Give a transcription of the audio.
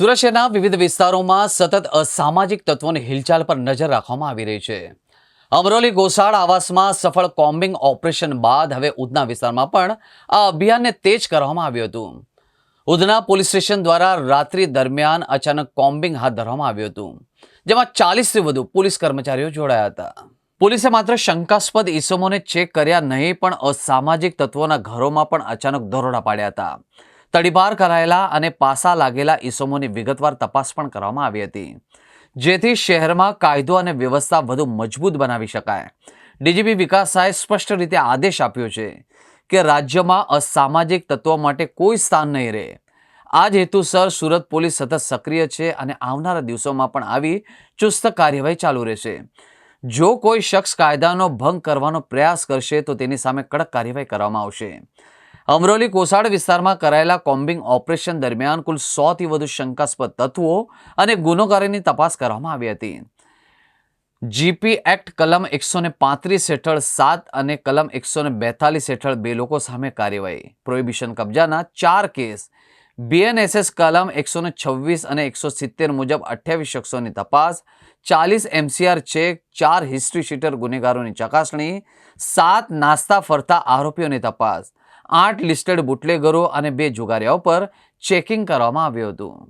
સુરત શહેરના વિવિધ વિસ્તારોમાં સતત અસામાજિક તત્વોની હિલચાલ પર નજર રાખવામાં આવી રહી છે. અમરોલી ગોસાળ આવાસમાં સફળ કોમ્બિંગ ઓપરેશન બાદ હવે ઉધના વિસ્તારમાં પણ આ અભિયાનને તેજ કરવામાં આવ્યું હતું. ઉધના પોલીસ સ્ટેશન દ્વારા રાત્રિ દરમિયાન અચાનક કોમ્બિંગ હાથ ધરવામાં આવ્યું હતું, જેમાં ચાલીસથી વધુ પોલીસ કર્મચારીઓ જોડાયા હતા. પોલીસે માત્ર શંકાસ્પદ ઇસમોને ચેક કર્યા નહીં, પણ અસામાજિક તત્વોના ઘરોમાં પણ અચાનક દરોડા પાડ્યા હતા. તડીપાર કરાયેલા અને પાસા લાગેલા ઇસમોની વિગતવાર તપાસ પણ કરવામાં આવી હતી. જેથી શહેરમાં કાયદો અને વ્યવસ્થા વધુ મજબૂત બનાવી શકાય. ડીજીપી વિકાસ સાહેબ સ્પષ્ટ રીતે આદેશ આપ્યો છે કે રાજ્યમાં અસામાજિક તત્વો માટે કોઈ સ્થાન નહીં રહે. આ જ હેતુસર સુરત પોલીસ સતત સક્રિય છે અને આવનારા દિવસોમાં પણ આવી ચુસ્ત કાર્યવાહી ચાલુ રહેશે. જો કોઈ શખ્સ કાયદાનો ભંગ કરવાનો પ્રયાસ કરશે તો તેની સામે કડક કાર્યવાહી કરવામાં આવશે. અમરોલી કોસાડ વિસ્તારમાં કરાયેલા કોમ્બિંગ ઓપરેશન દરમિયાન કુલ સોથી વધુ શંકાસ્પદ તત્વો અને ગુનેગારોની તપાસ કરવામાં આવી હતી. જીપી એક્ટ કલમ એકસો પાંત્રીસ હેઠળ સાત અને કલમ એકસો હેઠળ બે લોકો સામે કાર્યવાહી. પ્રોહિબિશન કબજાના ચાર કેસ. બીએનએસએસ કલમ એકસો છવ્વીસ અને એકસો સિત્તેર મુજબ અઠ્યાવીસ શખ્સોની તપાસ. ચાલીસ એમસીઆર ચેક, ચાર હિસ્ટ્રી શીટર ગુનેગારોની ચકાસણી. સાત નાસ્તા ફરતા આરોપીઓની તપાસ. આઠ લિસ્ટેડ બુટલેગરો અને બે જુગારીઓ પર ચેકિંગ કરવામાં આવ્યું હતું.